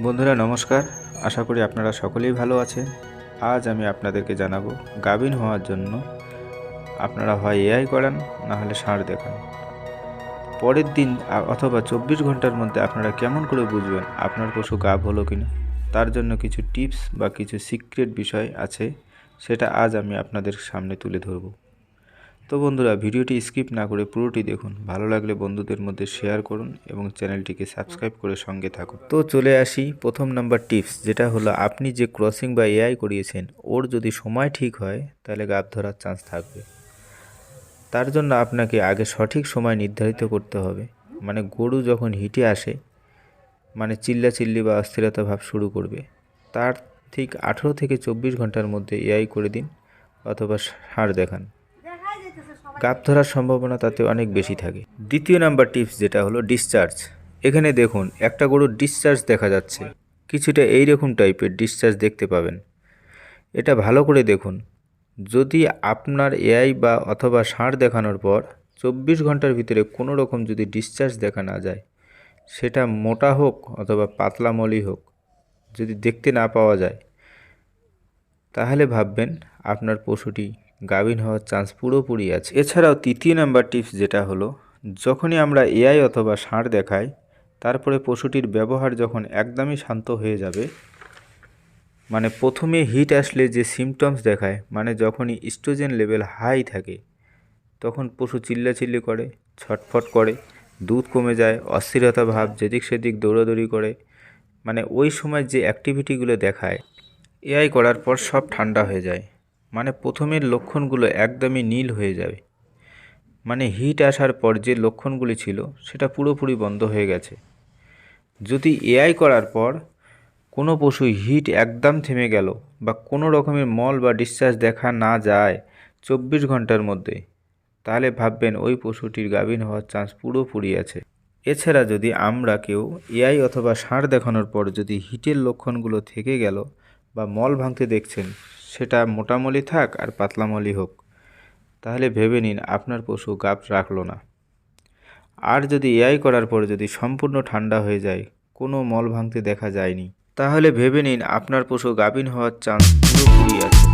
বন্ধুরা, নমস্কার। আশা করি আপনারা সকলেই ভালো আছেন। আজ আমি আপনাদেরকে জানাব, গাভিন হওয়ার জন্য আপনারা হয় এআই করান, না হলে ষাঁড় দেখান। পরের দিন অথবা চব্বিশ ঘণ্টার মধ্যে আপনারা কেমন করে বুঝবেন আপনার পশু গাভ হলো কিনা, তার জন্য কিছু টিপস বা কিছু সিক্রেট বিষয় আছে, সেটা আজ আমি আপনাদের সামনে তুলে ধরবো। তো বন্ধুরা, ভিডিওটি স্কিপ না করে পুরোটি দেখুন। ভালো লাগলে বন্ধুদের মধ্যে শেয়ার করুন এবং চ্যানেলটিকে সাবস্ক্রাইব করে সঙ্গে থাকুন। তো চলে আসি প্রথম নাম্বার টিপস, যেটা হলো আপনি যে ক্রসিং বা এআই করিয়েছেন, ওর যদি সময় ঠিক হয়, তাহলে গাব ধরার চান্স থাকবে। তার জন্য আপনাকে আগে সঠিক সময় নির্ধারিত করতে হবে। মানে গরু যখন হিটে আসে মানে চিল্লা চিল্লি বা অস্থিরতা ভাব শুরু করবে, তার ঠিক আঠেরো থেকে চব্বিশ ঘণ্টার মধ্যে এআই করে দিন অথবা ষাঁড় দেখান। গাপ ধরার সম্ভাবনা তাতে অনেক বেশি থাকে। দ্বিতীয় নাম্বার টিপস যেটা হলো ডিসচার্জ এখানে দেখুন, একটা গরুর ডিসচার্জ দেখা যাচ্ছে। কিছুটা এই রকম টাইপের ডিসচার্জ দেখতে পাবেন। এটা ভালো করে দেখুন। যদি আপনার এআই বা অথবা ষাঁড় দেখানোর পর চব্বিশ ঘণ্টার ভিতরে কোনো রকম যদি ডিসচার্জ দেখা না যায়, সেটা মোটা হোক অথবা পাতলা মলি হোক, যদি দেখতে না পাওয়া যায়, তাহলে ভাববেন আপনার পশুটি গাভিন হওয়ার চান্স পুরোপুরি আছে। এছাড়াও তৃতীয় নাম্বার টিপস যেটা হলো, যখনই আমরা এআই অথবা ষাঁড় দেখাই, তারপরে পশুটির ব্যবহার যখন একদমই শান্ত হয়ে যাবে মানে প্রথমে হিট আসলে যে সিমটমস দেখায় মানে যখনই স্টোজেন লেভেল হাই থাকে, তখন পশু চিল্লাচিল্লি করে, ছটফট করে, দুধ কমে যায়, অস্থিরতা ভাব, যেদিক সেদিক দৌড়াদৌড়ি করে মানে ওই সময় যে অ্যাক্টিভিটিগুলো দেখায় এআই করার পর সব ঠান্ডা হয়ে যায়। মানে প্রথমের লক্ষণগুলো একদমই নীল হয়ে যাবে। মানে হিট আসার পর যে লক্ষণগুলি ছিল, সেটা পুরোপুরি বন্ধ হয়ে গেছে। যদি এআই করার পর কোনো পশু হিট একদম থেমে গেল বা কোনো রকমের মল বা ডিসচার্জ দেখা না যায় চব্বিশ ঘণ্টার মধ্যে, তাহলে ভাববেন ওই পশুটির গাভিন হওয়ার চান্স পুরোপুরি আছে। এছাড়া যদি আমরা কেউ এআই অথবা ষাঁড় দেখানোর পর যদি হিটের লক্ষণগুলো থেকে গেল বা মল ভাঙতে দেখছেন সেটা মোটামলি থাক আর পাতলামলি হোক। তাহলে ভেবে নিন আপনার পশু গাপ রাখল না। আর যদি এআই করার পর যদি সম্পূর্ণ ঠান্ডা হয়ে যায়, কোনো মল ভাঙতে দেখা যায়নি, তাহলে ভেবে নিন আপনার পশু গাভিন হওয়ার চান্স পুরোপুরি আছে।